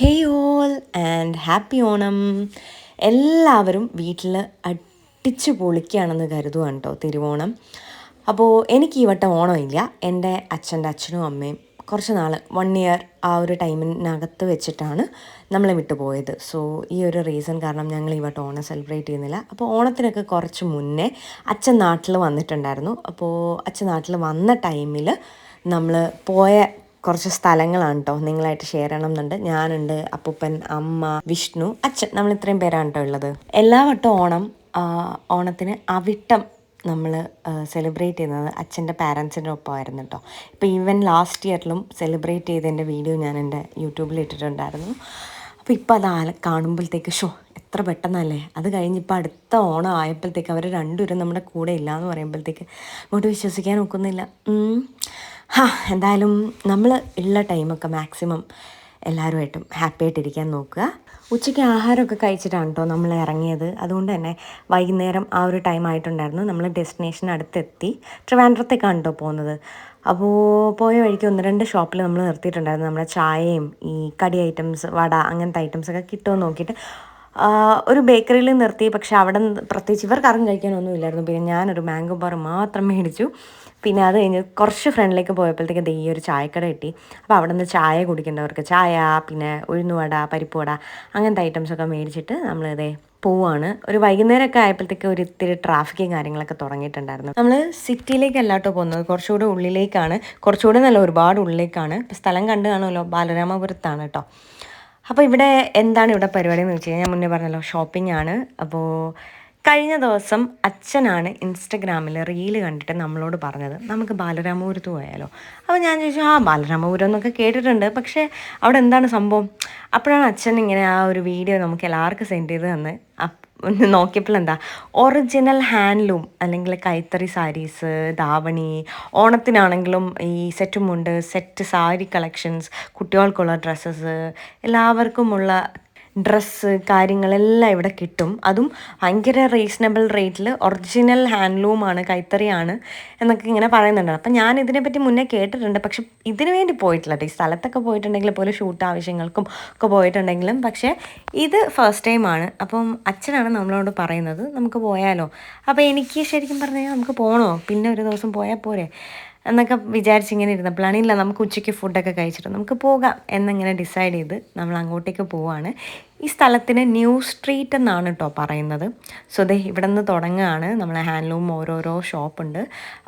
Hey all and happy Onam. എല്ലാവരും വീട്ടിൽ അടിച്ചു പൊളിക്കുകയാണെന്ന് കരുതുവാണ് കേട്ടോ തിരുവോണം. അപ്പോൾ എനിക്ക് ഈ വട്ടം ഓണമില്ല. എന്റെ അച്ഛന്റെ അച്ഛനും അമ്മയും കുറച്ച് നാൾ വൺ ഇയർ ആ ഒരു ടൈമിനകത്ത് വെച്ചിട്ടാണ് നമ്മളെ വിട്ടുപോയത് സോ ഈ ഒരു റീസൺ കാരണം ഞങ്ങൾ ഈ വട്ടം ഓണം സെലിബ്രേറ്റ് ചെയ്യുന്നില്ല. അപ്പോൾ ഓണത്തിനൊക്കെ കുറച്ച് മുന്നേ അച്ഛൻ നാട്ടിൽ വന്നിട്ടുണ്ടായിരുന്നു. അപ്പോൾ അച്ഛൻ നാട്ടിൽ വന്ന ടൈമിൽ നമ്മൾ പോയ കുറച്ച് സ്ഥലങ്ങളാണ് കേട്ടോ നിങ്ങളായിട്ട് ഷെയർ ചെയ്യണം എന്നുണ്ട് ഞാനുണ്ട് അപ്പൂപ്പൻ അമ്മ വിഷ്ണു അച്ഛൻ. നമ്മൾ ഇത്രയും പേരാണ് കേട്ടോ ഉള്ളത്. എല്ലാ വട്ടം ഓണം ഓണത്തിന് അവിട്ടം നമ്മൾ സെലിബ്രേറ്റ് ചെയ്യുന്നത് അച്ഛന്റെ പാരൻസിന്റെ ഒപ്പമായിരുന്നു കേട്ടോ ഇപ്പോൾ ഈവൻ ലാസ്റ്റ് ഇയറിലും സെലിബ്രേറ്റ് ചെയ്തതിന്റെ വീഡിയോ ഞാൻ എന്റെ യൂട്യൂബിൽ ഇട്ടിട്ടുണ്ടായിരുന്നു. അപ്പോൾ ഇപ്പോൾ അത് കാണുമ്പോഴത്തേക്ക് ഷോ എത്ര പെട്ടെന്നല്ലേ? അത് കഴിഞ്ഞ് ഇപ്പോൾ അടുത്ത ഓണം ആയപ്പോഴത്തേക്ക് അവർ രണ്ടുപേരും നമ്മുടെ കൂടെ ഇല്ല എന്ന് പറയുമ്പോഴത്തേക്ക് അങ്ങോട്ട് വിശ്വസിക്കാൻ ഒക്കുന്നില്ല. ഹാ എന്തായാലും നമ്മൾ ഉള്ള ടൈമൊക്കെ മാക്സിമം എല്ലാവരുമായിട്ടും ഹാപ്പി ആയിട്ടിരിക്കാൻ നോക്കുക. ഉച്ചയ്ക്ക് ആഹാരമൊക്കെ കഴിച്ചിട്ടാണ് കേട്ടോ നമ്മൾ ഇറങ്ങിയത്. അതുകൊണ്ട് തന്നെ വൈകുന്നേരം ആ ഒരു ടൈം ആയിട്ടുണ്ടായിരുന്നു. നമ്മൾ ഡെസ്റ്റിനേഷൻ അടുത്തെത്തി ട്രിവാൻഡ്രത്തേക്കാണ് കേട്ടോ പോകുന്നത്. അപ്പോൾ പോയ വഴിക്ക് ഒന്ന് രണ്ട് ഷോപ്പിൽ നമ്മൾ നിർത്തിയിട്ടുണ്ടായിരുന്നു. നമ്മുടെ ചായയും ഈ കടി ഐറ്റംസ് വട അങ്ങനത്തെ ഐറ്റംസ് ഒക്കെ കിട്ടുമോ നോക്കിയിട്ട്. ഒരു ബേക്കറിയിൽ നിർത്തി. പക്ഷേ അവിടെ പ്രത്യേകിച്ച് ഇവർക്ക് അറിഞ്ഞ് കഴിക്കാനൊന്നും ഇല്ലായിരുന്നു. പിന്നെ ഞാനൊരു മാംഗോ ബാർ മാത്രം മേടിച്ചു. പിന്നെ അത് കഴിഞ്ഞ് കുറച്ച് ഫ്രണ്ടിലേക്ക് പോയപ്പോഴത്തേക്ക് ദേ ഈ ഒരു ചായക്കട കിട്ടി. അപ്പോൾ അവിടെ നിന്ന് ചായ കുടിക്കേണ്ടവർക്ക് ചായ പിന്നെ ഉഴുന്നുവട പരിപ്പുവട അങ്ങനത്തെ ഐറ്റംസ് ഒക്കെ മേടിച്ചിട്ട് നമ്മൾ ഇതേ പോവാണ്. ഒരു വൈകുന്നേരമൊക്കെ ആയപ്പോഴത്തേക്ക് ഒരു ഇത്തിരി ട്രാഫിക്കും കാര്യങ്ങളൊക്കെ തുടങ്ങിയിട്ടുണ്ടായിരുന്നു. നമ്മൾ സിറ്റിയിലേക്കല്ല കേട്ടോ പോകുന്നത്. കുറച്ചുകൂടെ ഉള്ളിലേക്കാണ്. കുറച്ചുകൂടെ നല്ല ഒരുപാട് ഉള്ളിലേക്കാണ്. സ്ഥലം കണ്ടു കാണുമല്ലോ. ബാലരാമപുരത്താണ് കേട്ടോ അപ്പോൾ ഇവിടെ എന്താണ് ഇവിടെ പരിപാടി എന്ന് വെച്ച് കഴിഞ്ഞാൽ ഞാൻ മുന്നേ പറഞ്ഞല്ലോ ഷോപ്പിംഗ് ആണ്. അപ്പോൾ കഴിഞ്ഞ ദിവസം അച്ഛനാണ് ഇൻസ്റ്റഗ്രാമിൽ റീൽ കണ്ടിട്ട് നമ്മളോട് പറഞ്ഞത് നമുക്ക് ബാലരാമപുരത്ത് പോയാലോ? അപ്പോൾ ഞാൻ ചോദിച്ചു ആ ബാലരാമപുരം എന്നൊക്കെ കേട്ടിട്ടുണ്ട്. പക്ഷേ അവിടെ എന്താണ് സംഭവം? അപ്പോഴാണ് അച്ഛൻ ഇങ്ങനെ ആ ഒരു വീഡിയോ നമുക്ക് എല്ലാവർക്കും സെൻഡ് ചെയ്ത് തന്ന്. നോക്കിയപ്പോൾ എന്താ ഒറിജിനൽ ഹാൻഡ്ലൂം അല്ലെങ്കിൽ കൈത്തറി സാരീസ് ധാവണി ഓണത്തിനാണെങ്കിലും ഈ സെറ്റുമുണ്ട് സെറ്റ് സാരി കളക്ഷൻസ് കുട്ടികൾക്കുള്ള ഡ്രസ്സസ് എല്ലാവർക്കുമുള്ള ഡ്രസ്സ് കാര്യങ്ങളെല്ലാം ഇവിടെ കിട്ടും. അതും ഭയങ്കര റീസണബിൾ റേറ്റിൽ ഒറിജിനൽ ഹാൻഡ്ലൂമാണ് കൈത്തറിയാണ് എന്നൊക്കെ ഇങ്ങനെ പറയുന്നുണ്ട്. അപ്പം ഞാൻ ഇതിനെപ്പറ്റി മുന്നേ കേട്ടിട്ടുണ്ട്. പക്ഷെ ഇതിനു വേണ്ടി പോയിട്ടില്ല ഈ സ്ഥലത്തൊക്കെ പോയിട്ടുണ്ടെങ്കിൽ പോലും ഷൂട്ട് ആവശ്യങ്ങൾക്കും ഒക്കെ പോയിട്ടുണ്ടെങ്കിലും. പക്ഷേ ഇത് ഫസ്റ്റ് ടൈമാണ് അപ്പം അച്ഛനാണ് നമ്മളോട് പറയുന്നത്. നമുക്ക് പോയാലോ. അപ്പോൾ എനിക്ക് ശരിക്കും പറഞ്ഞാൽ നമുക്ക് പോകണോ പിന്നെ ഒരു ദിവസം പോയാൽ പോരെ. എന്നൊക്കെ വിചാരിച്ച് ഇങ്ങനെ ഇരുന്നപ്പോഴാണ് ഇല്ല നമുക്ക് ഉച്ചയ്ക്ക് ഫുഡൊക്കെ കഴിച്ചിട്ട് നമുക്ക് പോകാം എന്നിങ്ങനെ ഡിസൈഡ് ചെയ്ത് നമ്മൾ അങ്ങോട്ടേക്ക് പോവാണ്. ഈ സ്ഥലത്തിന് ന്യൂ സ്ട്രീറ്റ് എന്നാണ് കേട്ടോ പറയുന്നത്. സോ ദേ ഇവിടെ നിന്ന് തുടങ്ങുകയാണ്. നമ്മളെ ഹാൻഡ്ലൂം ഓരോരോ ഷോപ്പുണ്ട്.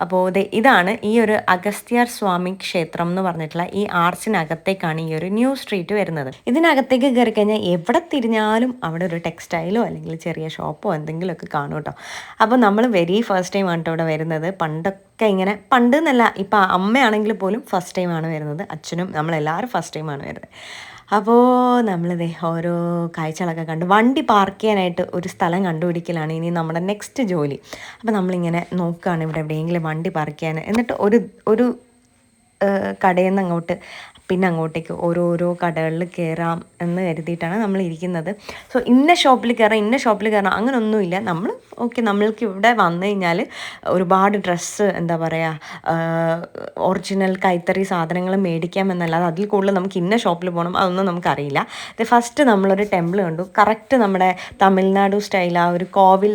അപ്പോൾ ദേ ഇതാണ് ഈ ഒരു അഗസ്ത്യർ സ്വാമി ക്ഷേത്രം എന്ന് പറഞ്ഞിട്ടുള്ള ഈ ആർച്ചിനകത്തേക്കാണ് ഈ ഒരു ന്യൂ സ്ട്രീറ്റ് വരുന്നത്. ഇതിനകത്തേക്ക് കയറി കഴിഞ്ഞാൽ എവിടെ തിരിഞ്ഞാലും അവിടെ ഒരു ടെക്സ്റ്റൈലോ അല്ലെങ്കിൽ ചെറിയ ഷോപ്പോ എന്തെങ്കിലുമൊക്കെ കാണും കേട്ടോ അപ്പോൾ നമ്മൾ വെരി ഫസ്റ്റ് ടൈം ആണ് കേട്ടോ ഇവിടെ വരുന്നത്. പണ്ടൊക്കെ ഇങ്ങനെ പണ്ട് എന്നല്ല ഇപ്പം അമ്മയാണെങ്കിൽ പോലും ഫസ്റ്റ് ടൈമാണ് വരുന്നത്. അച്ഛനും നമ്മളെല്ലാവരും ഫസ്റ്റ് ടൈമാണ് വരുന്നത്. അപ്പോൾ നമ്മളിതേ ഓരോ കാഴ്ചകളൊക്കെ കണ്ട് വണ്ടി പാർക്ക് ചെയ്യാനായിട്ട് ഒരു സ്ഥലം കണ്ടുപിടിക്കലാണ് ഇനി നമ്മുടെ നെക്സ്റ്റ് ജോലി. അപ്പോൾ നമ്മളിങ്ങനെ നോക്കുകയാണ് ഇവിടെ എവിടെയെങ്കിലും വണ്ടി പാർക്ക് ചെയ്യാൻ. എന്നിട്ട് ഒരു ഒരു കടയിൽ നിന്ന് അങ്ങോട്ട് പിന്നെ അങ്ങോട്ടേക്ക് ഓരോരോ കടകളിൽ കയറാം എന്ന് കരുതിയിട്ടാണ് നമ്മൾ ഇരിക്കുന്നത്. സോ ഇന്ന ഷോപ്പിൽ കയറാം ഇന്ന ഷോപ്പിൽ കയറാം അങ്ങനെയൊന്നുമില്ല നമ്മൾ ഓക്കെ നമ്മൾക്ക് ഇവിടെ വന്നു കഴിഞ്ഞാൽ ഒരുപാട് ഡ്രസ്സ് എന്താ പറയുക ഒറിജിനൽ കൈത്തറി സാധനങ്ങൾ മേടിക്കാം എന്നല്ലാതെ അതിൽ കൂടുതൽ നമുക്ക് ഇന്ന ഷോപ്പിൽ പോകണം അതൊന്നും നമുക്കറിയില്ല. ഫസ്റ്റ് നമ്മളൊരു ടെമ്പിൾ കണ്ടു. കറക്റ്റ് നമ്മുടെ തമിഴ്നാട് സ്റ്റൈൽ ആ ഒരു കോവിൽ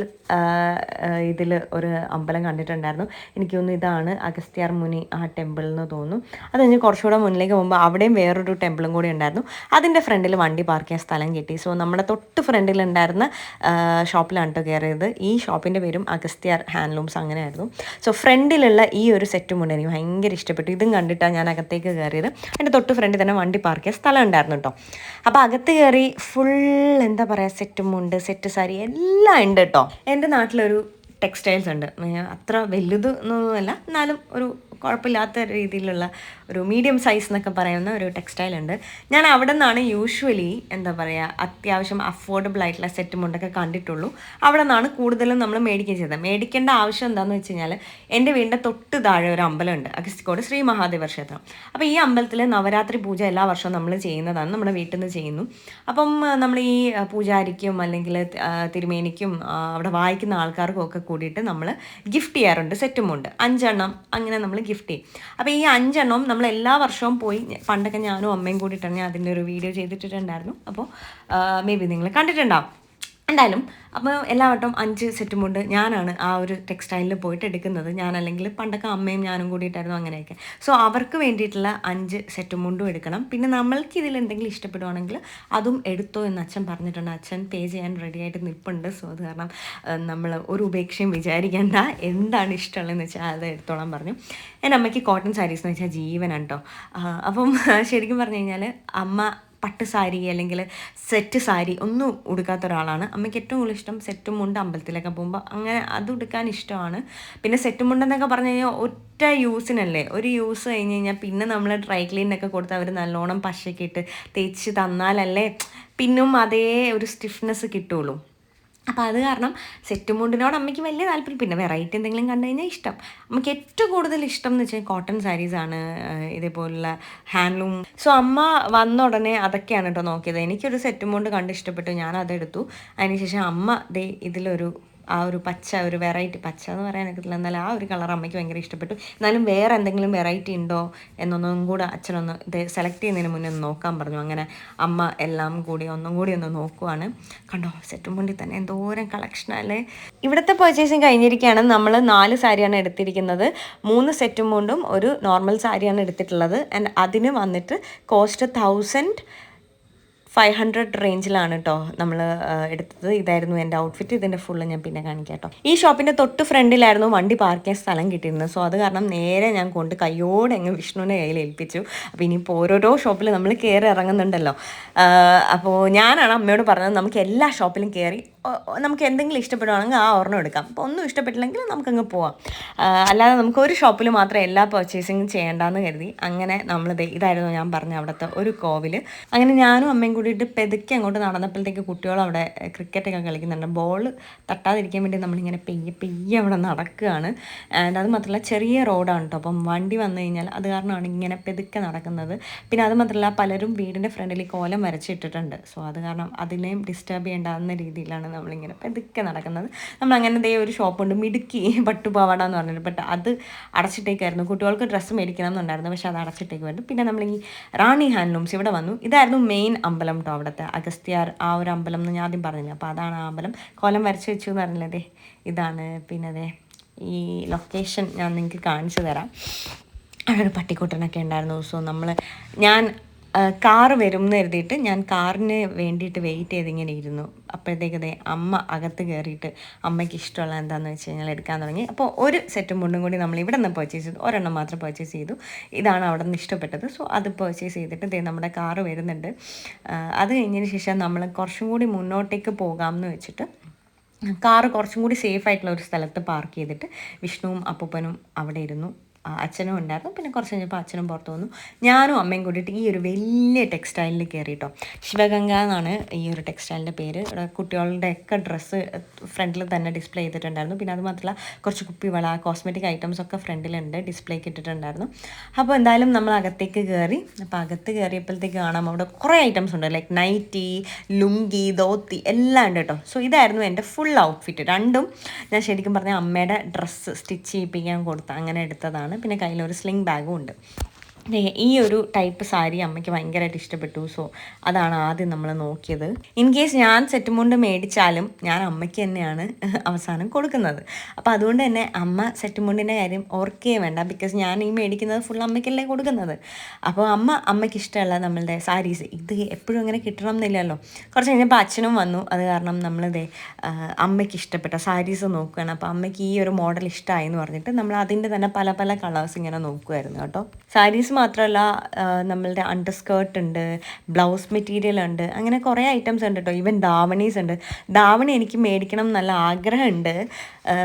ഇതിൽ ഒരു അമ്പലം കണ്ടിട്ടുണ്ടായിരുന്നു. എനിക്ക് തോന്നുന്നു ഇതാണ് അഗസ്ത്യാർ മുനി ആ ടെമ്പിൾ എന്ന് തോന്നുന്നു. അത് കഴിഞ്ഞ് കുറച്ചുകൂടെ മുന്നിലേക്ക് പോകുമ്പോൾ അവിടെയും വേറൊരു ടെമ്പിളും കൂടി ഉണ്ടായിരുന്നു. അതിന്റെ ഫ്രണ്ടിൽ വണ്ടി പാർക്ക് ചെയ്യാൻ സ്ഥലം കിട്ടി. സോ നമ്മുടെ തൊട്ട് ഫ്രണ്ടിൽ ഉണ്ടായിരുന്ന ഷോപ്പിലാണ് കേട്ടോ കയറിയത് ഈ ഷോപ്പിന്റെ പേരും അഗസ്ത്യാർ ഹാൻഡ്ലൂംസ് അങ്ങനെയായിരുന്നു. സോ ഫ്രണ്ടിലുള്ള ഈ ഒരു സെറ്റും കൊണ്ട് എനിക്ക് ഭയങ്കര ഇഷ്ടപ്പെട്ടു. ഇതും കണ്ടിട്ടാണ് ഞാൻ അകത്തേക്ക് കയറിയത് എന്റെ തൊട്ട് ഫ്രണ്ടിൽ തന്നെ വണ്ടി പാർക്ക് ചെയ്യാൻ സ്ഥലം ഉണ്ടായിരുന്നു കേട്ടോ അപ്പോൾ അകത്ത് കയറി ഫുൾ എന്താ പറയുക സെറ്റും ഉണ്ട് സെറ്റ് സാരി എല്ലാം ഉണ്ട് കേട്ടോ എന്റെ നാട്ടിലൊരു ടെക്സ്റ്റൈൽസ് ഉണ്ട്. അത്ര വലുത് എന്നൊന്നുമല്ല എന്നാലും ഒരു കുഴപ്പമില്ലാത്ത രീതിയിലുള്ള ഒരു മീഡിയം സൈസ് എന്നൊക്കെ പറയുന്ന ഒരു ടെക്സ്റ്റൈൽ ഉണ്ട്. ഞാൻ അവിടെ നിന്നാണ് യൂഷ്വലി എന്താ പറയുക അത്യാവശ്യം അഫോർഡബിൾ ആയിട്ടുള്ള സെറ്റും മുണ്ടൊക്കെ കണ്ടിട്ടുള്ളൂ. അവിടെ നിന്നാണ് കൂടുതലും നമ്മൾ മേടിക്കുകയും ചെയ്തത്. മേടിക്കേണ്ട ആവശ്യം എന്താണെന്ന് വെച്ച് കഴിഞ്ഞാൽ എന്റെ വീടിന്റെ തൊട്ട് താഴെ ഒരു അമ്പലമുണ്ട് അഗസ്തിക്കോട് ശ്രീ മഹാദേവ ക്ഷേത്രം. അപ്പോൾ ഈ അമ്പലത്തിൽ നവരാത്രി പൂജ എല്ലാ വർഷവും നമ്മൾ ചെയ്യുന്നതാണ് നമ്മുടെ വീട്ടിൽ നിന്ന് ചെയ്യുന്നു. അപ്പം നമ്മൾ ഈ പൂജാരിക്കും അല്ലെങ്കിൽ തിരുമേനിക്കും അവിടെ വായിക്കുന്ന ആൾക്കാർക്കും ഒക്കെ കൂടിയിട്ട് നമ്മൾ ഗിഫ്റ്റ് ചെയ്യാറുണ്ട് സെറ്റുമുണ്ട് അഞ്ചെണ്ണം അങ്ങനെ നമ്മൾ ഗിഫ്റ്റ് ചെയ്യും. അപ്പോൾ ഈ അഞ്ചെണ്ണം നമ്മൾ എല്ലാ വർഷവും പോയി പണ്ടൊക്കെ ഞാനും അമ്മയും കൂടിയിട്ടാണ് ഞാൻ അതിന്റെ ഒരു വീഡിയോ ചെയ്തിട്ടുണ്ടായിരുന്നു അപ്പോൾ മേ ബി നിങ്ങൾ കണ്ടിട്ടുണ്ടാവും. എന്തായാലും അപ്പോൾ എല്ലാ വട്ടം അഞ്ച് സെറ്റും കൊണ്ട് ഞാനാണ് ആ ഒരു ടെക്സ്റ്റൈലിൽ പോയിട്ട് എടുക്കുന്നത്. ഞാൻ അല്ലെങ്കിൽ പണ്ടൊക്കെ അമ്മയും ഞാനും കൂടിയിട്ടായിരുന്നു അങ്ങനെയൊക്കെ. സോ അവർക്ക് വേണ്ടിയിട്ടുള്ള അഞ്ച് സെറ്റും മുണ്ടും എടുക്കണം. പിന്നെ നമ്മൾക്ക് ഇതിൽ എന്തെങ്കിലും ഇഷ്ടപ്പെടുവാണെങ്കിൽ അതും എടുത്തോ എന്ന് അച്ഛൻ പറഞ്ഞിട്ടുണ്ട്. അച്ഛൻ പേ ചെയ്യാൻ റെഡി ആയിട്ട് നിൽപ്പുണ്ട് സോ അത് കാരണം നമ്മൾ ഒരു ഉപേക്ഷയും വിചാരിക്കേണ്ട. എന്താണ് ഇഷ്ടമുള്ളതെന്ന് വെച്ചാൽ അത് എടുത്തോളാൻ പറഞ്ഞു. എന്റെ അമ്മയ്ക്ക് കോട്ടൺ സാരീസ് എന്ന് വെച്ചാൽ ജീവനാണ് കേട്ടോ അപ്പം ശരിക്കും പറഞ്ഞു കഴിഞ്ഞാൽ അമ്മ പട്ട് സാരി അല്ലെങ്കിൽ സെറ്റ് സാരി ഒന്നും ഉടുക്കാത്ത ഒരാളാണ്. അമ്മയ്ക്ക് ഏറ്റവും കൂടുതൽ ഇഷ്ടം സെറ്റും മുണ്ട് അമ്പലത്തിലൊക്കെ പോകുമ്പോൾ അങ്ങനെ അത് ഉടുക്കാൻ ഇഷ്ടമാണ്. പിന്നെ സെറ്റും മുണ്ടെന്നൊക്കെ പറഞ്ഞു കഴിഞ്ഞാൽ ഒറ്റ യൂസിനല്ലേ? ഒരു യൂസ് കഴിഞ്ഞ് കഴിഞ്ഞാൽ പിന്നെ നമ്മൾ ഡ്രൈ ക്ലീനൊക്കെ കൊടുത്ത് അവർ നല്ലോണം പശയ്ക്കിട്ട് തേച്ച് തന്നാലല്ലേ പിന്നും അതേ ഒരു സ്റ്റിഫ്നെസ് കിട്ടുള്ളൂ. അപ്പോൾ അത് കാരണം സെറ്റ് മുണ്ടിനോട് അമ്മയ്ക്ക് വലിയ താല്പര്യം. പിന്നെ വെറൈറ്റി എന്തെങ്കിലും കണ്ടു കഴിഞ്ഞാൽ ഇഷ്ടം. അമ്മയ്ക്ക് ഏറ്റവും കൂടുതൽ ഇഷ്ടം എന്ന് വെച്ചാൽ കോട്ടൺ സാരീസാണ് ഇതേപോലുള്ള ഹാൻഡ്ലൂം സോ അമ്മ വന്ന ഉടനെ അതൊക്കെയാണ് കേട്ടോ നോക്കിയത്. എനിക്കൊരു സെറ്റ് മുണ്ട് കണ്ട് ഇഷ്ടപ്പെട്ടു. ഞാൻ അതെടുത്തു അതിനുശേഷം അമ്മ ദേ ഇതിലൊരു ആ ഒരു പച്ച ഒരു വെറൈറ്റി പച്ച എന്ന് പറയാൻ പറ്റില്ല എന്നാലും ആ ഒരു കളർ അമ്മയ്ക്ക് ഭയങ്കര ഇഷ്ടപ്പെട്ടു. എന്നാലും വേറെ എന്തെങ്കിലും വെറൈറ്റി ഉണ്ടോ എന്നൊന്നും കൂടെ അച്ഛനൊന്ന് ഇത് സെലക്ട് ചെയ്യുന്നതിന് മുന്നേ ഒന്ന് നോക്കാൻ പറഞ്ഞു. അങ്ങനെ അമ്മ എല്ലാം കൂടി ഒന്നും കൂടി ഒന്ന് നോക്കുവാണ്. കണ്ടോ സെറ്റും മുണ്ടി തന്നെ എന്തോരം കളക്ഷനല്ലേ ഇവിടുത്തെ പർച്ചേസിങ് കഴിഞ്ഞിരിക്കുകയാണ്. നമ്മൾ നാല് സാരിയാണ് എടുത്തിരിക്കുന്നത്. മൂന്ന് സെറ്റും മുണ്ടും ഒരു നോർമൽ സാരിയാണ് എടുത്തിട്ടുള്ളത്. ആൻഡ് അതിന് വന്നിട്ട് കോസ്റ്റ് തൗസൻഡ് ഫൈവ് ഹൺഡ്രഡ് റേഞ്ചിലാണ് കേട്ടോ നമ്മൾ എടുത്തത്. ഇതായിരുന്നു എന്റെ ഔട്ട്ഫിറ്റ് ഇതിന്റെ ഫുള്ള് ഞാൻ പിന്നെ കാണിക്കാം കേട്ടോ ഈ ഷോപ്പിന്റെ തൊട്ട് ഫ്രണ്ടിലായിരുന്നു വണ്ടി പാർക്ക് ചെയ്യാൻ സ്ഥലം കിട്ടിയിരുന്നത്. സോ അത് കാരണം നേരെ ഞാൻ കൊണ്ട് കയ്യോടെ അങ്ങ് വിഷ്ണുവിന്റെ കയ്യിൽ ഏൽപ്പിച്ചു. അപ്പോൾ ഇനിയിപ്പോൾ ഓരോരോ ഷോപ്പിൽ നമ്മൾ കയറി ഇറങ്ങുന്നുണ്ടല്ലോ. അപ്പോൾ ഞാനാണ് അമ്മയോട് പറഞ്ഞത് നമുക്ക് എല്ലാ ഷോപ്പിലും കയറി നമുക്ക് എന്തെങ്കിലും ഇഷ്ടപ്പെടുവാണെങ്കിൽ ആ ഒരെണ്ണം എടുക്കാം. അപ്പോൾ ഒന്നും ഇഷ്ടപ്പെട്ടില്ലെങ്കിൽ നമുക്കങ്ങ് പോവാം. അല്ലാതെ നമുക്ക് ഒരു ഷോപ്പിൽ മാത്രം എല്ലാ പർച്ചേസിങ്ങും ചെയ്യേണ്ടെന്ന് കരുതി. അങ്ങനെ നമ്മൾ ഇതായിരുന്നു ഞാൻ പറഞ്ഞ അവിടുത്തെ ഒരു കോവിൽ അങ്ങനെ ഞാനും അമ്മയും കൂടിയിട്ട് പെതുക്കി അങ്ങോട്ട് നടന്നപ്പോഴത്തേക്ക് കുട്ടികൾ അവിടെ ക്രിക്കറ്റൊക്കെ കളിക്കുന്നുണ്ട്. ബോൾ തട്ടാതിരിക്കാൻ വേണ്ടി നമ്മളിങ്ങനെ പെയ്യെ പെയ്യെ അവിടെ നടക്കുകയാണ്. ആൻഡ് അത് മാത്രമല്ല ചെറിയ റോഡാണ് കേട്ടോ അപ്പം വണ്ടി വന്നു കഴിഞ്ഞാൽ അത് കാരണമാണ് ഇങ്ങനെ പെതുക്കെ നടക്കുന്നത്. പിന്നെ അത് മാത്രമല്ല പലരും വീടിന്റെ ഫ്രണ്ടിൽ കോലം വരച്ചിട്ടിട്ടുണ്ട്. സോ അത് കാരണം അതിനെയും ഡിസ്റ്റർബ് ചെയ്യേണ്ടാവുന്ന രീതിയിലാണ് നമ്മളിങ്ങനെ പെതുക്കെ നടക്കുന്നത്. നമ്മൾ അങ്ങനെ ദേ ഒരു ഷോപ്പുണ്ട് മിടുക്കി പട്ടുപാവാട എന്ന് പറഞ്ഞിട്ട് ബട്ട് അത് അടച്ചിട്ടേക്കായിരുന്നു. കുട്ടികൾക്ക് ഡ്രസ്സ് മേടിക്കണം എന്നുണ്ടായിരുന്നു പക്ഷേ അത് അടച്ചിട്ടേക്കുമായിരുന്നു പിന്നെ നമ്മൾ ഈ റാണി ഹാൻഡ്ലൂംസ് ഇവിടെ വന്നു. ഇതായിരുന്നു മെയിൻ അമ്പലം കേട്ടോ അവിടുത്തെ അഗസ്ത്യാർ ആ ഒരു അമ്പലം എന്ന് ഞാൻ ആദ്യം പറഞ്ഞില്ല. അപ്പോൾ അതാണ് ആ അമ്പലം. കോലം വരച്ച് വെച്ചു എന്ന് പറഞ്ഞില്ലേ ഇതാണ് പിന്നെ അതെ ഈ ലൊക്കേഷൻ ഞാൻ നിങ്ങൾക്ക് കാണിച്ചു തരാം. അവിടെ ഒരു പട്ടിക്കൂട്ടനൊക്കെ ഉണ്ടായിരുന്നു. സോ നമ്മൾ ഞാൻ കാറ് വരും എന്ന് കരുതിയിട്ട് ഞാൻ കാറിന് വേണ്ടിയിട്ട് വെയിറ്റ് ചെയ്തിങ്ങനെ ഇരുന്നു. ഇരുന്നു അപ്പോഴത്തേക്കതേ അമ്മ അകത്ത് കയറിയിട്ട് അമ്മയ്ക്ക് ഇഷ്ടമുള്ള എന്താണെന്ന് വെച്ച് കഴിഞ്ഞാൽ എടുക്കാൻ തുടങ്ങി. അപ്പോൾ ഒരു സെറ്റും മുണ്ടും കൂടി നമ്മൾ ഇവിടെ നിന്ന് പർച്ചേസ് ചെയ്തു. ഒരെണ്ണം മാത്രം പർച്ചേസ് ചെയ്തു. ഇതാണ് അവിടെ നിന്ന് ഇഷ്ടപ്പെട്ടത്. സോ അത് പർച്ചേസ് ചെയ്തിട്ട് ദേ നമ്മുടെ കാറ് വരുന്നുണ്ട്. അത് കഴിഞ്ഞതിന് ശേഷം നമ്മൾ കുറച്ചും കൂടി മുന്നോട്ടേക്ക് പോകാമെന്ന് വെച്ചിട്ട് കാറ് കുറച്ചും കൂടി സേഫ് ആയിട്ടുള്ള ഒരു സ്ഥലത്ത് പാർക്ക് ചെയ്തിട്ട് വിഷ്ണുവും അപ്പൂപ്പനും അവിടെ ഇരുന്നു. അച്ഛനും ഉണ്ടായിരുന്നു. പിന്നെ കുറച്ച് കഴിഞ്ഞപ്പോൾ അച്ഛനും പുറത്തു വന്നു. ഞാനും അമ്മയും കൂടിയിട്ട് ഈ ഒരു വലിയ ടെക്സ്റ്റൈലിൽ കയറി കേട്ടോ ശിവഗംഗ എന്നാണ് ഈ ഒരു ടെക്സ്റ്റൈലിന്റെ പേര്. കുട്ടികളുടെ ഒക്കെ ഡ്രസ്സ് ഫ്രണ്ടിൽ തന്നെ ഡിസ്പ്ലേ ചെയ്തിട്ടുണ്ടായിരുന്നു. പിന്നെ അത് മാത്രമല്ല കുറച്ച് കുപ്പിവള കോസ്മെറ്റിക് ഐറ്റംസ് ഒക്കെ ഫ്രണ്ടിലുണ്ട് ഡിസ്പ്ലേക്ക് ഇട്ടിട്ടുണ്ടായിരുന്നു. അപ്പോൾ എന്തായാലും നമ്മൾ അകത്തേക്ക് കയറി അപ്പോൾ അകത്ത് കയറിയപ്പോഴത്തേക്ക് കാണാം അവിടെ കുറേ ഐറ്റംസ് ഉണ്ട്. ലൈക്ക് നൈറ്റി ലുങ്കി ധോത്തി എല്ലാം ഉണ്ട് കേട്ടോ. സോ ഇതായിരുന്നു എന്റെ ഫുൾ ഔട്ട്ഫിറ്റ് രണ്ടും ഞാൻ ശരിക്കും പറഞ്ഞാൽ അമ്മയുടെ ഡ്രസ്സ് സ്റ്റിച്ച് ചെയ്യിപ്പിക്കാൻ കൊടുത്ത അങ്ങനെ എടുത്തതാണ്. പിന്നെ കയ്യിലൊരു സ്ലിംഗ് ബാഗും ഉണ്ട്. ഈ ഒരു ടൈപ്പ് സാരി അമ്മയ്ക്ക് ഭയങ്കരമായിട്ട് ഇഷ്ടപ്പെട്ടു. സോ അതാണ് ആദ്യം നമ്മൾ നോക്കിയത്. ഇൻ കേസ് ഞാൻ സെറ്റ് മുണ്ട് മേടിച്ചാലും ഞാൻ അമ്മയ്ക്ക് തന്നെയാണ് അവസാനം കൊടുക്കുന്നത്. അപ്പോൾ അതുകൊണ്ട് തന്നെ അമ്മ സെറ്റ് മുണ്ടിന്റെ കാര്യം ഓർക്കേ വേണ്ട. ബിക്കോസ് ഞാൻ ഈ മേടിക്കുന്നത് ഫുൾ അമ്മയ്ക്കല്ലേ കൊടുക്കുന്നത്. അപ്പോൾ അമ്മ അമ്മയ്ക്ക് ഇഷ്ടമല്ല നമ്മളുടെ സാരീസ് ഇത് എപ്പോഴും ഇങ്ങനെ കിട്ടണം എന്നില്ലല്ലോ. കുറച്ച് കഴിഞ്ഞപ്പോൾ അച്ഛനും വന്നു. അത് കാരണം നമ്മളിതേ അമ്മയ്ക്ക് ഇഷ്ടപ്പെട്ട സാരീസ് നോക്കുകയാണ്. അപ്പോൾ അമ്മയ്ക്ക് ഈ ഒരു മോഡൽ ഇഷ്ടമായി എന്ന് പറഞ്ഞിട്ട് നമ്മൾ അതിന്റെ തന്നെ പല പല കളേഴ്സ് ഇങ്ങനെ നോക്കുമായിരുന്നു കേട്ടോ. സാരീസ് മാത്രമല്ല നമ്മളുടെ അണ്ടർ സ്കേർട്ട് ഉണ്ട് ബ്ലൗസ് മെറ്റീരിയൽ ഉണ്ട് അങ്ങനെ കുറേ ഐറ്റംസ് ഉണ്ട് കേട്ടോ ഈവൻ ദാവണീസ് ഉണ്ട്. ദാവണി എനിക്ക് മേടിക്കണം നല്ല ആഗ്രഹമുണ്ട്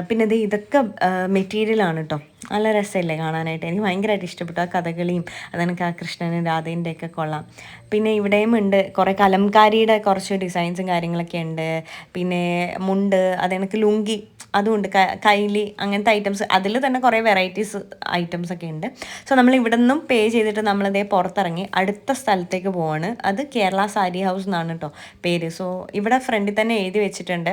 പിന്നെ ഇത് ഇതൊക്കെ മെറ്റീരിയലാണ് കേട്ടോ നല്ല രസമല്ലേ കാണാനായിട്ട്. എനിക്ക് ഭയങ്കരമായിട്ട് ഇഷ്ടപ്പെട്ടു ആ കഥകളിയും അതെനിക്ക് ആ കൃഷ്ണനും രാധേന്റെ ഒക്കെ കൊള്ളാം. പിന്നെ ഇവിടെയും ഉണ്ട് കുറേ കലംകാരിയുടെ കുറച്ച് ഡിസൈൻസും കാര്യങ്ങളൊക്കെ ഉണ്ട്. പിന്നെ മുണ്ട് അതെനിക്ക് ലുങ്കി അതുമുണ്ട് കൈലി അങ്ങനത്തെ ഐറ്റംസ് അതിൽ തന്നെ കുറേ വെറൈറ്റീസ് ഐറ്റംസ് ഒക്കെ ഉണ്ട്. സോ നമ്മൾ ഇവിടെ നിന്നും പേ ചെയ്തിട്ട് നമ്മളിതേ പുറത്തിറങ്ങി അടുത്ത സ്ഥലത്തേക്ക് പോവാണ്. അത് കേരള സാരി ഹൗസ് എന്നാണ് കേട്ടോ പേര്. സോ ഇവിടെ ഫ്രണ്ടിൽ തന്നെ എഴുതി വെച്ചിട്ടുണ്ട്.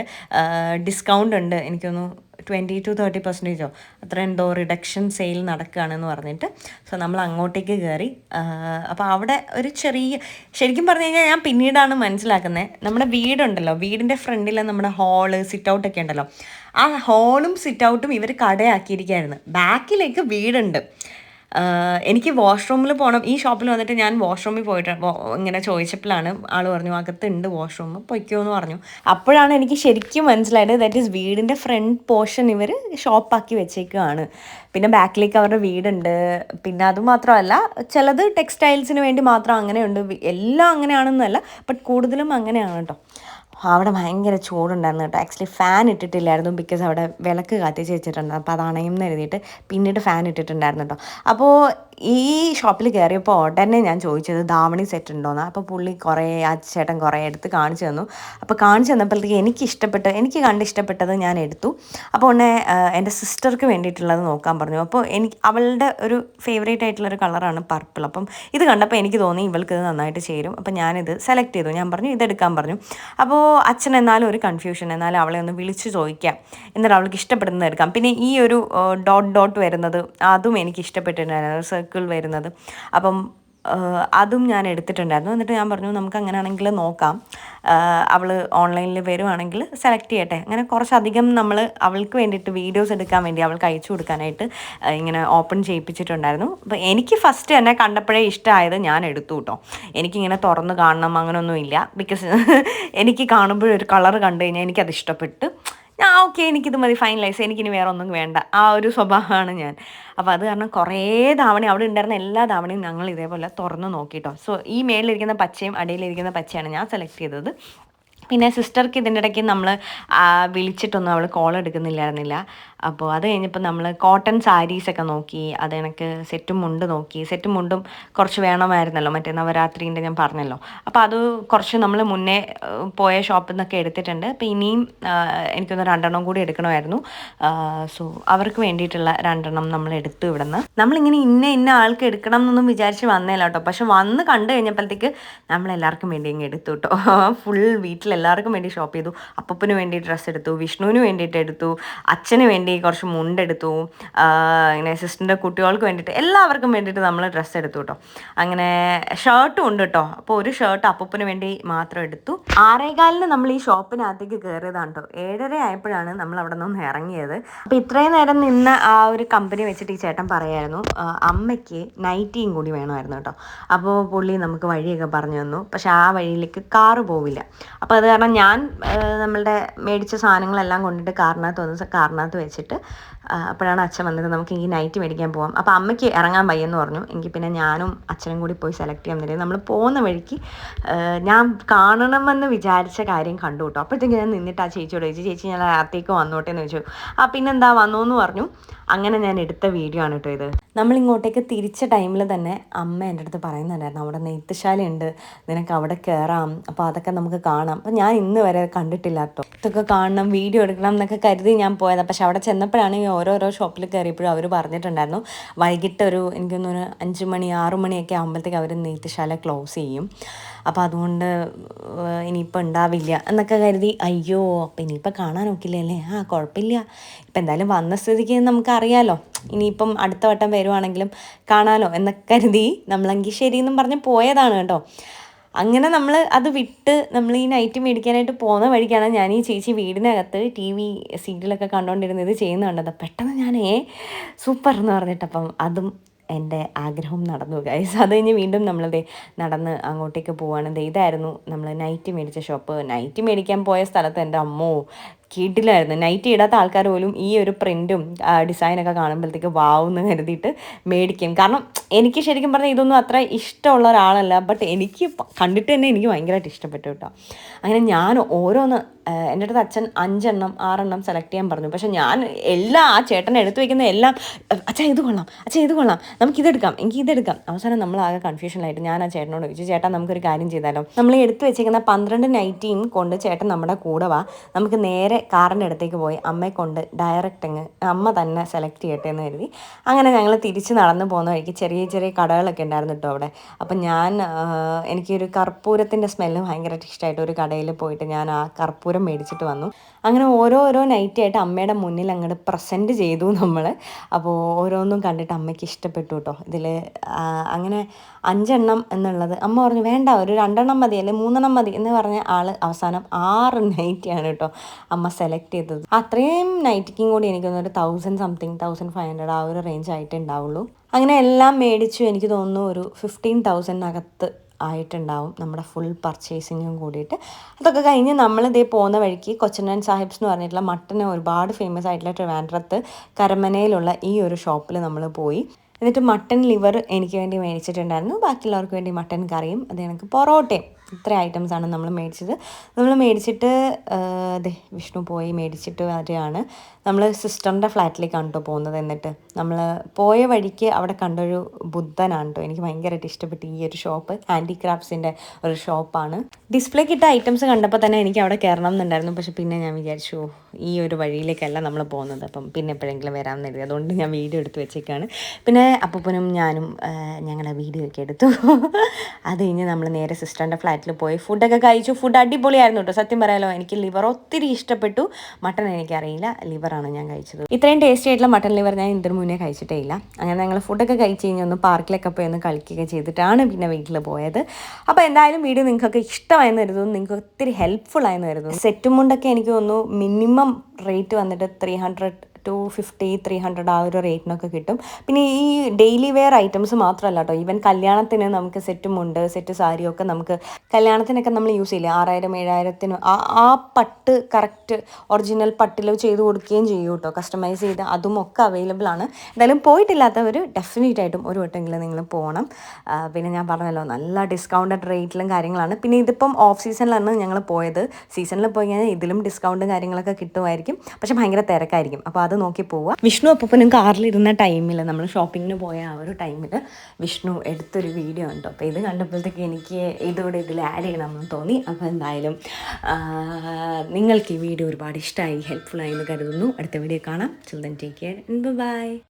ഡിസ്കൗണ്ട് ഉണ്ട്. എനിക്കൊന്ന് ട്വന്റി ടു തേർട്ടി പെർസെന്റേജോ അത്ര എന്തോ റിഡക്ഷൻ സെയിൽ നടക്കുകയാണെന്ന് പറഞ്ഞിട്ട്. സോ നമ്മൾ അങ്ങോട്ടേക്ക് കയറി അപ്പോൾ അവിടെ ഒരു ചെറിയ ശരിക്കും പറഞ്ഞു കഴിഞ്ഞാൽ ഞാൻ പിന്നീടാണ് മനസ്സിലാക്കുന്നത് നമ്മുടെ വീടുണ്ടല്ലോ. വീടിന്റെ ഫ്രണ്ടിൽ നമ്മുടെ ഹാൾ സിറ്റ് ഔട്ടൊക്കെ ഉണ്ടല്ലോ. ആ ഹാളും സിറ്റ് ഔട്ടും ഇവർ കടയാക്കിയിരിക്കുകയായിരുന്നു. ബാക്കിലേക്ക് വീടുണ്ട്. എനിക്ക് വാഷ്റൂമിൽ പോകണം ഈ ഷോപ്പിൽ വന്നിട്ട് ഞാൻ വാഷ്റൂമിൽ പോയിട്ട് ഇങ്ങനെ ചോദിച്ചപ്പോഴാണ് ആൾ പറഞ്ഞു അകത്തുണ്ട് വാഷ്റൂം പൊയ്ക്കോ എന്ന് പറഞ്ഞു. അപ്പോഴാണ് എനിക്ക് ശരിക്കും മനസ്സിലായത് ദാറ്റ് ഈസ് വീടിന്റെ ഫ്രണ്ട് പോർഷൻ ഇവർ ഷോപ്പാക്കി വെച്ചേക്കുകയാണ് പിന്നെ ബാക്കിലേക്ക് അവരുടെ വീടുണ്ട്. പിന്നെ അതുമാത്രമല്ല ചിലത് ടെക്സ്റ്റൈൽസിന് വേണ്ടി മാത്രം അങ്ങനെയുണ്ട്. എല്ലാം അങ്ങനെയാണെന്നല്ല ബട്ട് കൂടുതലും അങ്ങനെയാണ് കേട്ടോ അവിടെ ഭയങ്കര ചൂടുണ്ടായിരുന്നു കേട്ടോ. ആക്ച്വലി ഫാൻ ഇട്ടിട്ടില്ലായിരുന്നു ബിക്കോസ് അവിടെ വിളക്ക് കത്തിച്ച് വെച്ചിട്ടുണ്ട്. അപ്പോൾ അതാണെന്ന് എഴുതിയിട്ട് പിന്നീട് ഫാൻ ഇട്ടിട്ടുണ്ടായിരുന്നു കേട്ടോ. അപ്പോൾ ഈ ഷോപ്പിൽ കയറിയപ്പോൾ ഉടനെ ഞാൻ ചോദിച്ചത് ദാവണി സെറ്റ് ഉണ്ടോയെന്ന് അപ്പോൾ പുള്ളി കുറേ ആ ചേട്ടൻ കുറേ എടുത്ത് കാണിച്ചു തന്നു. അപ്പോൾ കാണിച്ചു തന്നപ്പോഴത്തേക്ക് എനിക്ക് ഇഷ്ടപ്പെട്ട എനിക്ക് കണ്ട് ഇഷ്ടപ്പെട്ടത് ഞാൻ എടുത്തു. അപ്പോൾ ഉടനെ എന്റെ സിസ്റ്റർക്ക് വേണ്ടിയിട്ടുള്ളത് നോക്കാൻ പറഞ്ഞു. അപ്പോൾ എനിക്ക് അവളുടെ ഒരു ഫേവറേറ്റ് ആയിട്ടുള്ളൊരു കളറാണ് പർപ്പിൾ അപ്പം ഇത് കണ്ടപ്പോൾ എനിക്ക് തോന്നി ഇവൾക്ക് ഇത് നന്നായിട്ട് ചേരും. അപ്പോൾ ഞാനിത് സെലക്ട് ചെയ്തു. ഞാൻ പറഞ്ഞു ഇതെടുക്കാൻ പറഞ്ഞു. അപ്പോൾ അച്ഛൻ എന്നാലും ഒരു കൺഫ്യൂഷൻ എന്നാലും അവളെ ഒന്ന് വിളിച്ച് ചോദിക്കാം. എന്നിട്ട് അവൾക്ക് ഇഷ്ടപ്പെടുന്നത് എടുക്കാം. പിന്നെ ഈ ഒരു ഡോട്ട് ഡോട്ട് വരുന്നത് അതും എനിക്ക് ഇഷ്ടപ്പെട്ടിട്ടുണ്ടായിരുന്നു. സർക്കിൾ വരുന്നത്. അപ്പം അതും ഞാൻ എടുത്തിട്ടുണ്ടായിരുന്നു. എന്നിട്ട് ഞാൻ പറഞ്ഞു നമുക്ക് അങ്ങനെയാണെങ്കിൽ നോക്കാം. അവൾ ഓൺലൈനിൽ വരുവാണെങ്കിൽ സെലക്ട് ചെയ്യട്ടെ. അങ്ങനെ കുറച്ചധികം നമ്മൾ അവൾക്ക് വേണ്ടിയിട്ട് വീഡിയോസ് എടുക്കാൻ വേണ്ടി അവൾക്ക് അയച്ചു കൊടുക്കാനായിട്ട് ഇങ്ങനെ ഓപ്പൺ ചെയ്യിപ്പിച്ചിട്ടുണ്ടായിരുന്നു. അപ്പോൾ എനിക്ക് ഫസ്റ്റ് തന്നെ കണ്ടപ്പോഴേ ഇഷ്ടമായത് ഞാൻ എടുത്തു കേട്ടോ. എനിക്കിങ്ങനെ തുറന്ന് കാണണം അങ്ങനെയൊന്നുമില്ല ബിക്കോസ് എനിക്ക് കാണുമ്പോഴൊരു കളർ കണ്ടു കഴിഞ്ഞാൽ എനിക്കത് ഇഷ്ടപ്പെട്ട്. ഞാൻ ഓക്കെ എനിക്കിത് മതി ഫൈനലൈസ് എനിക്കിനി വേറെ ഒന്നും വേണ്ട. ആ ഒരു സ്വഭാവമാണ് ഞാൻ. അപ്പോൾ അത് കാരണം കുറേ ധാവണി അവിടെ ഉണ്ടായിരുന്ന എല്ലാ ധാവണിയും ഞങ്ങൾ ഇതേപോലെ തുറന്ന് നോക്കിയിട്ടോ സോ ഈ മേളിലിരിക്കുന്ന പച്ചയും അടിയിലിരിക്കുന്ന പച്ചയാണ് ഞാൻ സെലക്ട് ചെയ്തത്. പിന്നെ സിസ്റ്റർക്ക് ഇതിന്റെ ഇടയ്ക്ക് നമ്മൾ വിളിച്ചിട്ടൊന്നും അവൾ കോൾ എടുക്കുന്നില്ലായിരുന്നില്ല. അപ്പോൾ അത് കഴിഞ്ഞപ്പോൾ നമ്മൾ കോട്ടൺ സാരീസൊക്കെ നോക്കി അത് എനിക്ക് സെറ്റും മുണ്ട് നോക്കി. സെറ്റും മുണ്ടും കുറച്ച് വേണമായിരുന്നല്ലോ മറ്റേ നവരാത്രീന്റെ ഞാൻ പറഞ്ഞല്ലോ. അപ്പോൾ അത് കുറച്ച് നമ്മൾ മുന്നേ പോയ ഷോപ്പിൽ നിന്നൊക്കെ എടുത്തിട്ടുണ്ട്. അപ്പോൾ ഇനിയും എനിക്കൊന്ന് രണ്ടെണ്ണം കൂടി എടുക്കണമായിരുന്നു. സോ അവർക്ക് വേണ്ടിയിട്ടുള്ള രണ്ടെണ്ണം നമ്മൾ എടുത്തു ഇവിടുന്ന്. നമ്മളിങ്ങനെ ഇന്ന ഇന്ന ആൾക്ക് എടുക്കണം എന്നൊന്നും വിചാരിച്ച് വന്നേല കേട്ടോ. പക്ഷെ വന്ന് കണ്ടു കഴിഞ്ഞപ്പോഴത്തേക്ക് നമ്മളെല്ലാവർക്കും വേണ്ടി ഇങ്ങ് എടുത്തു കേട്ടോ. ഫുൾ വീട്ടിൽ എല്ലാവർക്കും വേണ്ടി ഷോപ്പ് ചെയ്തു. അപ്പൂപ്പന് വേണ്ടി ഡ്രസ്സ് എടുത്തു. വിഷ്ണുവിന് വേണ്ടിയിട്ട് എടുത്തു. അച്ഛന് വേണ്ടി കുറച്ച് മുണ്ടെടുത്തു ഇങ്ങനെ സിസ്റ്ററിന്റെ കുട്ടികൾക്ക് വേണ്ടിയിട്ട് എല്ലാവർക്കും വേണ്ടിയിട്ട് നമ്മൾ ഡ്രസ്സ് എടുത്തു കേട്ടോ അങ്ങനെ ഷർട്ടും ഉണ്ട് കേട്ടോ അപ്പോൾ ഒരു ഷർട്ട് അപ്പൂപ്പന് വേണ്ടി മാത്രം എടുത്തു. ആറേകാലിന് നമ്മൾ ഈ ഷോപ്പിനകത്തേക്ക് കയറിയതാണ് കേട്ടോ ഏഴര ആയപ്പോഴാണ് നമ്മൾ അവിടെ നിന്ന് ഇറങ്ങിയത്. അപ്പോൾ ഇത്രയും നേരം നിന്ന് ആ ഒരു കമ്പനി വെച്ചിട്ട് ഈ ചേട്ടൻ പറയായിരുന്നു അമ്മയ്ക്ക് നൈറ്റിയും കൂടി വേണമായിരുന്നു കേട്ടോ അപ്പോൾ പുള്ളി നമുക്ക് വഴിയൊക്കെ പറഞ്ഞു തന്നു. പക്ഷെ ആ വഴിയിലേക്ക് കാറ് പോവില്ല. അപ്പോൾ അത് കാരണം ഞാൻ നമ്മളുടെ മേടിച്ച സാധനങ്ങളെല്ലാം കൊണ്ടിട്ട് കാറിനകത്ത് വന്ന് കാറിനകത്ത് വെച്ചിട്ട് അപ്പോഴാണ് അച്ഛൻ വന്നത്. നമുക്ക് ഈ നൈറ്റ് മേടിക്കാൻ പോവാം. അപ്പോൾ അമ്മയ്ക്ക് ഇറങ്ങാൻ വയ്യെന്ന് പറഞ്ഞു. എങ്കിൽ പിന്നെ ഞാനും അച്ഛനും കൂടി പോയി സെലക്ട് ചെയ്യാൻ തരും നമ്മൾ പോകുന്ന വഴിക്ക് ഞാൻ കാണണമെന്ന് വിചാരിച്ച കാര്യം കണ്ടു കേട്ടോ. അപ്പോഴത്തേക്ക് ഞാൻ നിന്നിട്ട് ആ ചേച്ചിയോട് ചോദിച്ചു ചേച്ചി ഞാൻ അകത്തേക്ക് വന്നോട്ടെ? എന്ന് ചോദിച്ചു. ആ പിന്നെന്താ വന്നു എന്ന് പറഞ്ഞു. അങ്ങനെ ഞാൻ എടുത്ത വീഡിയോ ആണ് കേട്ടോ ഇത്. നമ്മൾ ഇങ്ങോട്ടേക്ക് തിരിച്ച ടൈമിൽ തന്നെ അമ്മ എന്റെ അടുത്ത് പറയുന്നുണ്ടായിരുന്നു അവിടെ നെയ്ത്തുശാലയുണ്ട് നിനക്ക് അവിടെ കയറാം അപ്പോൾ അതൊക്കെ നമുക്ക് കാണാം. അപ്പോൾ ഞാൻ ഇന്ന് വരെ കണ്ടിട്ടില്ല കേട്ടോ. ഇതൊക്കെ കാണണം വീഡിയോ എടുക്കണം എന്നൊക്കെ കരുതി ഞാൻ പോയത്. പക്ഷെ അവിടെ ചെന്നപ്പോഴാണ് ഈ ഓരോരോ ഷോപ്പിൽ കയറിയപ്പോഴും അവർ പറഞ്ഞിട്ടുണ്ടായിരുന്നു വൈകിട്ട് ഒരു എനിക്കൊന്നൊരു അഞ്ച് മണി ആറ് മണിയൊക്കെ ആകുമ്പോഴത്തേക്ക് അവർ നെയ്ത്തുശാല ക്ലോസ് ചെയ്യും. അപ്പോൾ അതുകൊണ്ട് ഇനിയിപ്പോൾ ഉണ്ടാവില്ല എന്നൊക്കെ കരുതി അയ്യോ അപ്പം ഇനിയിപ്പോൾ കാണാൻ നോക്കില്ലേ അല്ലേ ആ കുഴപ്പമില്ല. ഇപ്പം എന്തായാലും വന്ന സ്ഥിതിക്ക് നമുക്കറിയാലോ. ഇനിയിപ്പം അടുത്ത വട്ടം വരുവാണെങ്കിലും കാണാലോ എന്നൊക്കെ കരുതി നമ്മളെങ്കിൽ ശരിയെന്നും എന്നും പറഞ്ഞ് പോയതാണ് കേട്ടോ. അങ്ങനെ നമ്മൾ അത് വിട്ട് നമ്മൾ ഈ നൈറ്റ് മേടിക്കാനായിട്ട് പോകുന്ന വഴിക്കാണ് ഞാൻ ഈ ചേച്ചി വീടിനകത്ത് ടി വി സീരിയലൊക്കെ കണ്ടുകൊണ്ടിരുന്നത് ചെയ്യുന്ന കണ്ടത്. പെട്ടെന്ന് ഞാനേ സൂപ്പർ എന്ന് പറഞ്ഞിട്ടപ്പം അതും എന്റെ ആഗ്രഹം നടന്നു ഗൈസ് അത് കഴിഞ്ഞ് വീണ്ടും നമ്മളത് നടന്ന് അങ്ങോട്ടേക്ക് പോവാണ്. ഇതായിരുന്നു നമ്മൾ നൈറ്റ് മേടിച്ച ഷോപ്പ് നൈറ്റ് മേടിക്കാൻ പോയ സ്ഥലത്ത് എന്റെ അമ്മോ കിടിലായിരുന്നു നൈറ്റ് ഇടാത്ത ആൾക്കാർ പോലും ഈ ഒരു പ്രിന്റും ഡിസൈനൊക്കെ കാണുമ്പോഴത്തേക്ക് വാവുന്ന് കരുതിയിട്ട് മേടിക്കും കാരണം എനിക്ക് ശരിക്കും പറഞ്ഞാൽ ഇതൊന്നും അത്ര ഇഷ്ടമുള്ള ഒരാളല്ല. ബട്ട് എനിക്ക് കണ്ടിട്ട് തന്നെ എനിക്ക് ഭയങ്കരമായിട്ട് ഇഷ്ടപ്പെട്ടു കേട്ടോ. അങ്ങനെ ഞാൻ ഓരോന്ന് എന്റെ അടുത്ത് അച്ഛൻ അഞ്ചെണ്ണം ആറെണ്ണം സെലക്ട് ചെയ്യാൻ പറഞ്ഞു. പക്ഷെ ഞാൻ എല്ലാം ആ ചേട്ടൻ എടുത്തു വെക്കുന്ന എല്ലാം അച്ഛാ ഇത് കൊള്ളാം. അച്ഛാ ഇത് കൊള്ളാം. നമുക്ക് ഇതെടുക്കാം എനിക്ക് ഇതെടുക്കാം അവസാനം നമ്മൾ ആകെ കൺഫ്യൂഷനിലായിട്ട് ഞാൻ ആ ചേട്ടനോട് ചോദിച്ചു ചേട്ടാ നമുക്കൊരു കാര്യം ചെയ്താലോ? നമ്മൾ എടുത്തു വെച്ചേക്കുന്ന പന്ത്രണ്ട് നൈറ്റിയും കൊണ്ട് ചേട്ടൻ നമ്മുടെ കൂടെ വാ. നമുക്ക് നേരെ നേരെ കാറിന്റെ അടുത്തേക്ക് പോയി അമ്മയെ കൊണ്ട് ഡയറക്റ്റ് അങ്ങ് അമ്മ തന്നെ സെലക്ട് ചെയ്യട്ടെ എന്ന് കരുതി. അങ്ങനെ ഞങ്ങൾ തിരിച്ച് നടന്നു പോകുന്ന വഴിക്ക് ചെറിയ ചെറിയ കടകളൊക്കെ ഉണ്ടായിരുന്നു കേട്ടോ അവിടെ. അപ്പം ഞാൻ എനിക്കൊരു കർപ്പൂരത്തിന്റെ സ്മെല്ല് ഭയങ്കരമായിട്ട് ഇഷ്ടമായിട്ട് ഒരു കടയിൽ പോയിട്ട് ഞാൻ ആ കർപ്പൂരം മേടിച്ചിട്ട് വന്നു. അങ്ങനെ ഓരോ ഓരോ നൈറ്റ് ആയിട്ട് അമ്മയുടെ മുന്നിൽ അങ്ങോട്ട് പ്രസന്റ് ചെയ്തു നമ്മൾ അപ്പോൾ ഓരോന്നും കണ്ടിട്ട് അമ്മയ്ക്ക് ഇഷ്ടപ്പെട്ടു കേട്ടോ ഇതിൽ അങ്ങനെ അഞ്ചെണ്ണം എന്നുള്ളത്. അമ്മ പറഞ്ഞു വേണ്ട ഒരു രണ്ടെണ്ണം മതി അല്ലെങ്കിൽ മൂന്നെണ്ണം മതി എന്ന് പറഞ്ഞ ആൾ അവസാനം ആറ് നൈറ്റിയാണ് കേട്ടോ അമ്മ സെലക്ട് ചെയ്തത്. അത്രയും നൈറ്റിക്കും കൂടി എനിക്ക് തോന്നുന്നു ഒരു thousand something thousand five hundred ആ ഒരു റേഞ്ച് ആയിട്ടേ ഉണ്ടാവുള്ളൂ. അങ്ങനെ എല്ലാം മേടിച്ചു എനിക്ക് തോന്നുന്നു ഒരു ഫിഫ്റ്റീൻ തൗസൻഡിനകത്ത് ആയിട്ടുണ്ടാവും നമ്മുടെ ഫുൾ പർച്ചേസിങ്ങും കൂടിയിട്ട്. അതൊക്കെ കഴിഞ്ഞ് നമ്മൾ ഇതേ പോകുന്ന വഴിക്ക് കൊച്ചനൻ സാഹിബ്സ് എന്ന് പറഞ്ഞിട്ടുള്ള മട്ടന് ഒരുപാട് ഫേമസ് ആയിട്ടുള്ള ട്രിവാൻഡ്രത്ത് കരമനയിലുള്ള ഈ ഒരു ഷോപ്പിൽ നമ്മൾ പോയി. എന്നിട്ട് മട്ടൻ ലിവർ എനിക്ക് വേണ്ടി മേടിച്ചിട്ടുണ്ടായിരുന്നു. ബാക്കിയുള്ളവർക്ക് വേണ്ടി മട്ടൻ കറിയും അത് എനിക്ക് പൊറോട്ടയും. ഇത്ര ഐറ്റംസ് ആണ് നമ്മൾ മേടിച്ചത്. നമ്മൾ മേടിച്ചിട്ട് അതെ വിഷ്ണു പോയി മേടിച്ചിട്ട് വരികയാണ്. നമ്മൾ സിസ്റ്ററിന്റെ ഫ്ലാറ്റിലേക്കാണ് കേട്ടോ പോകുന്നത് എന്നിട്ട്. നമ്മൾ പോയ വഴിക്ക് അവിടെ കണ്ടൊരു ബുദ്ധനാണ് കേട്ടോ എനിക്ക് ഭയങ്കരമായിട്ട് ഇഷ്ടപ്പെട്ടു ഈ ഒരു ഷോപ്പ് ഹാൻഡിക്രാഫ്റ്റ്സിന്റെ ഒരു ഷോപ്പാണ് ഡിസ്പ്ലേക്ക് ഇട്ട ഐറ്റംസ് കണ്ടപ്പോൾ തന്നെ എനിക്ക് അവിടെ കയറണം എന്നുണ്ടായിരുന്നു. പക്ഷെ പിന്നെ ഞാൻ വിചാരിച്ചു ഈ ഒരു വഴിയിലേക്കല്ല നമ്മൾ പോകുന്നത്. അപ്പം പിന്നെ എപ്പോഴെങ്കിലും വരാമെന്ന് കരുതി. അതുകൊണ്ട് ഞാൻ വീഡിയോ എടുത്ത് വെച്ചേക്കാണ്. പിന്നെ അപ്പൂപ്പനും ഞാനും ഞങ്ങളെ ഞങ്ങളുടെ വീഡിയോ ഒക്കെ എടുത്തു. അത് കഴിഞ്ഞ് നമ്മൾ നേരെ സിസ്റ്ററിന്റെ ഫ്ലാറ്റിൽ പോയി. ഫുഡൊക്കെ കഴിച്ചു. ഫുഡ് അടിപൊളിയായിരുന്നു കേട്ടോ സത്യം പറയാലോ എനിക്ക് ലിവർ ഒത്തിരി ഇഷ്ടപ്പെട്ടു. മട്ടൺ എനിക്കറിയില്ല. ലിവറാണ് ഞാൻ കഴിച്ചത്. ഇത്രയും ടേസ്റ്റി ആയിട്ടുള്ള മട്ടൺ ലിവർ ഞാൻ ഇതിന് മുന്നേ കഴിച്ചിട്ടേ ഇല്ല അങ്ങനെ ഞങ്ങൾ ഫുഡൊക്കെ കഴിച്ച് കഴിഞ്ഞ് ഒന്ന് പാർക്കിലൊക്കെ പോയി ഒന്ന് കളിക്കുകയൊക്കെ ചെയ്തിട്ടാണ് പിന്നെ വീട്ടിൽ പോയത്. അപ്പോൾ എന്തായാലും വീഡിയോ നിങ്ങൾക്കൊക്കെ ഇഷ്ടമായെന്ന് കരുതുന്നു. നിങ്ങൾക്ക് ഒത്തിരി ഹെൽപ്ഫുൾ ആയെന്ന് കരുതുന്നു. സെറ്റും മുണ്ടൊക്കെ എനിക്ക് തോന്നുന്നു മിനിമം റേറ്റ് വന്നിട്ട് three hundred two fifty three hundred ആ ഒരു റേറ്റിനൊക്കെ കിട്ടും. പിന്നെ ഈ ഡെയിലി വെയർ ഐറ്റംസ് മാത്രമല്ല കേട്ടോ ഈവൻ കല്യാണത്തിന് നമുക്ക് സെറ്റും ഉണ്ട്. സെറ്റ് സാരിയൊക്കെ നമുക്ക് കല്യാണത്തിനൊക്കെ നമ്മൾ യൂസ് ചെയ്യില്ലേ? ആറായിരം ഏഴായിരത്തിന് ആ ആ പട്ട് കറക്റ്റ് ഒറിജിനൽ പട്ടിൽ ചെയ്ത് കൊടുക്കുകയും ചെയ്യും കേട്ടോ കസ്റ്റമൈസ് ചെയ്ത് അതും ഒക്കെ അവൈലബിൾ ആണ്. എന്തായാലും പോയിട്ടില്ലാത്തവർ ഡെഫിനറ്റ് ആയിട്ടും ഒരു വട്ടമെങ്കിലും നിങ്ങൾ പോകണം പിന്നെ ഞാൻ പറഞ്ഞല്ലോ നല്ല ഡിസ്കൗണ്ടഡ് റേറ്റിലും കാര്യങ്ങളാണ്. പിന്നെ ഇതിപ്പം ഓഫ് സീസണിലാണ് ഞങ്ങൾ പോയത്. സീസണിൽ പോയി കഴിഞ്ഞാൽ ഇതിലും ഡിസ്കൗണ്ടും കാര്യങ്ങളൊക്കെ കിട്ടുമായിരിക്കും. പക്ഷെ ഭയങ്കര തിരക്കായിരിക്കും. അപ്പോൾ അത് നോക്കി പോവുക വിഷ്ണു അപ്പനും കാറിലിരുന്ന ടൈമിൽ നമ്മൾ ഷോപ്പിങ്ങിന് പോയ ആ ഒരു ടൈമിൽ വിഷ്ണു എടുത്തൊരു വീഡിയോ ഉണ്ട് അപ്പോൾ ഇത് കണ്ടപ്പോഴത്തേക്ക് എനിക്ക് ഇതോടെ ഇതിൽ ആഡ് ചെയ്യണമെന്ന് തോന്നി. അപ്പോൾ എന്തായാലും നിങ്ങൾക്ക് ഈ വീഡിയോ ഒരുപാട് ഇഷ്ടമായി ഹെൽപ്ഫുൾ ആയി എന്ന് കരുതുന്നു. അടുത്ത വീഡിയോ കാണാം. Children take care bye